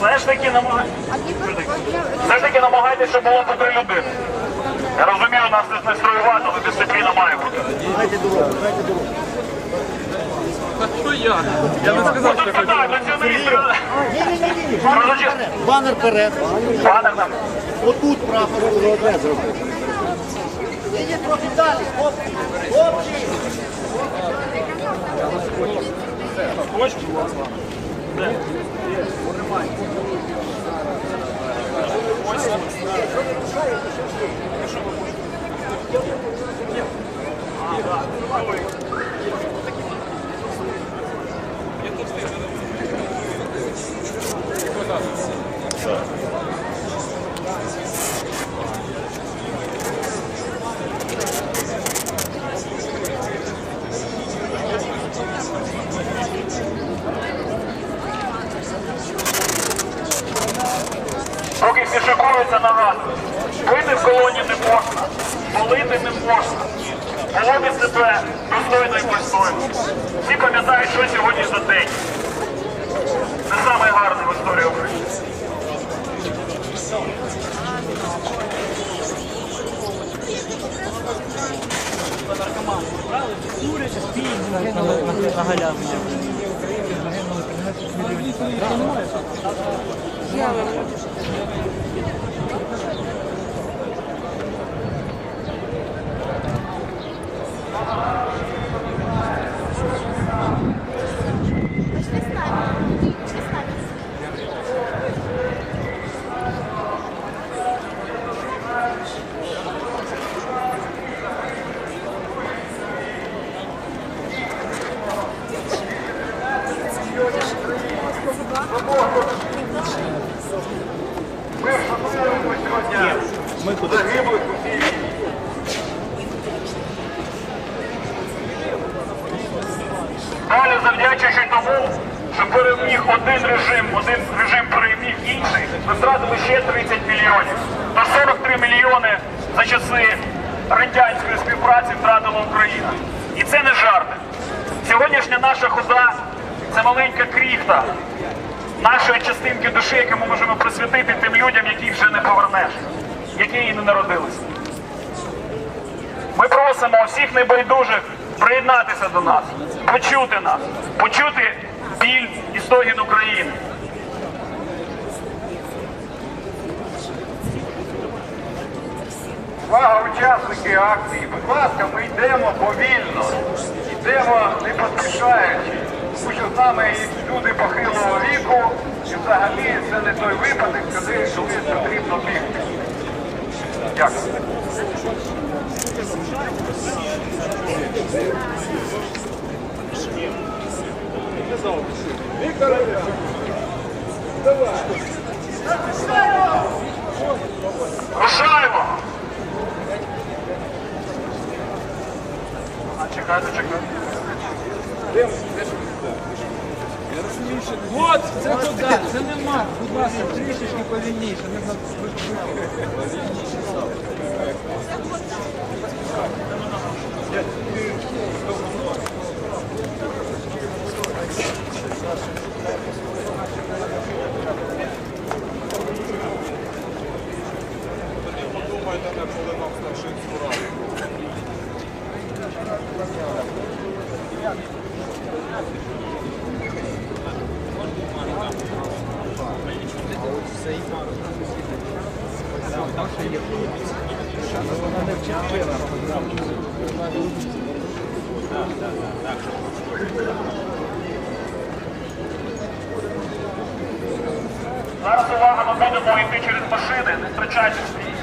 Все ж таки намагайтеся. Все ж таки намагайтеся, щоб було по три людини. Я розумію, нас тут не строювати, але дисципліна має бути. А що я? Я не сказав, що я хочу. Банер вперед. Пане там. Отут прапор було одне зробити. Ні, трохи далі. Хлопці, хлопці. Що ви хочете? Поки всі на нас. Пити в колоні не можна, палити не можна. Поводити себе достойно і пристойно. Всі пам'ятають, що сьогодні за день. Це саме гарне в історії України. Ми сьогодні загиблих у цій війні. Далі завдячуючи тому, що переміг один режим, один режим переміг інший, ми втратили ще 30 мільйонів. Та 43 мільйони за часи радянської співпраці втратила Україна. І це не жарти. Сьогоднішня наша хода це маленька кріхта нашої частинки душі, яку ми можемо присвятити тим людям, яких вже не повернеш, які і не народилися. Ми просимо всіх небайдужих приєднатися до нас, почути нас, почути біль і стогін України. Увага, учасники акції, будь ласка, ми йдемо повільно, йдемо не поспішаючи, тому що з нами і люди похилого віку, і взагалі це не той випадок, коли потрібно. Дякую. Рушаємо! А, чекайте, чекайте. От, це туди, це нема. Будь ласка, трішечки повільніше. Не за- Зараз увага, ми будемо йти через машини, не втрачайте свій.